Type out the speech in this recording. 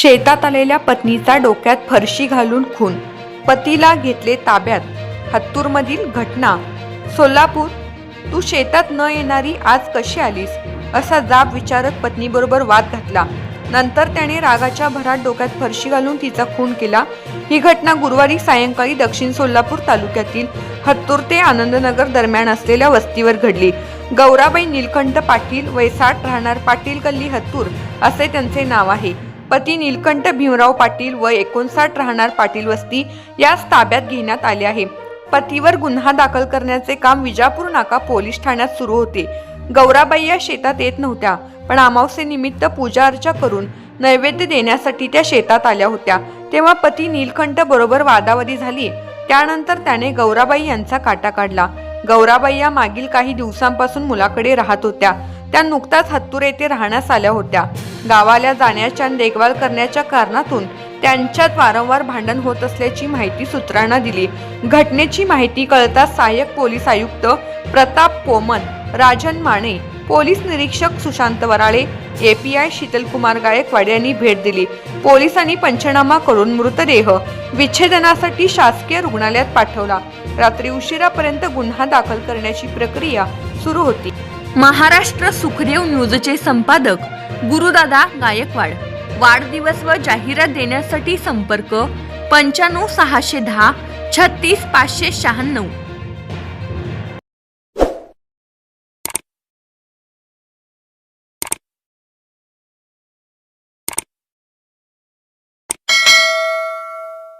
शेतात आलेल्या पत्नीचा डोक्यात फरशी घालून खून. पतीला घेतले ताब्यात. हत्तूरमधील घटना. सोलापूर तू शेतात न येणारी आज कशी आलीस? असा जाब विचारत पत्नीबरोबर वाद घातला. नंतर त्याने रागाच्या भरात डोक्यात फरशी घालून तिचा खून केला. ही घटना गुरुवारी सायंकाळी दक्षिण सोलापूर तालुक्यातील हत्तूर ते आनंदनगर दरम्यान असलेल्या वस्तीवर घडली. गौराबाई नीलकंठ पाटील वैसाट राहणार पाटील गल्ली हत्तूर असे त्यांचे नाव आहे. पती नीलकंठ भीमराव पाटील व एकोणसाठ राहणार पाटील वस्ती याच ताब्यात घेण्यात आले आहे. पतीवर गुन्हा दाखल करण्याचे काम विजापूर नाका पोलीस ठाण्यात सुरू होते. गौराबाई या शेतात येत नव्हत्या पण अमावस्येनिमित्त पूजा अर्चा करून नैवेद्य देण्यासाठी त्या शेतात आल्या होत्या. तेव्हा पती नीलकंठ बरोबर वादावादी झाली. त्यानंतर त्याने गौराबाई यांचा काटा काढला. गौराबाई या मागील काही दिवसांपासून मुलाकडे राहत होत्या. त्या नुकताच हत्तूर येथे राहण्यास आल्या होत्या. गावाला जाण्याच्या आणि देखभाल करण्याच्या कारणातून त्यांच्यात वारंवार भांडण होत असल्याची माहिती सूत्रांना दिली. घटनेची माहिती कळताच सहाय्यक पोलीस आयुक्त प्रताप पोमन राजन माने पोलीस निरीक्षक सुशांत वराळे एपीआय शीतलकुमार गायकवाड यांनी भेट दिली. पोलिसांनी पंचनामा करून मृतदेह विच्छेदनासाठी शासकीय रुग्णालयात पाठवला. रात्री उशिरापर्यंत गुन्हा दाखल करण्याची प्रक्रिया सुरू होती. महाराष्ट्र सुखदेव न्यूजचे संपादक गुरुदादा गायकवाड. वाढदिवस व जाहिरात देण्यासाठी संपर्क पंच्याण्णव सहाशे दहा छत्तीस पाचशे शहाण्णव.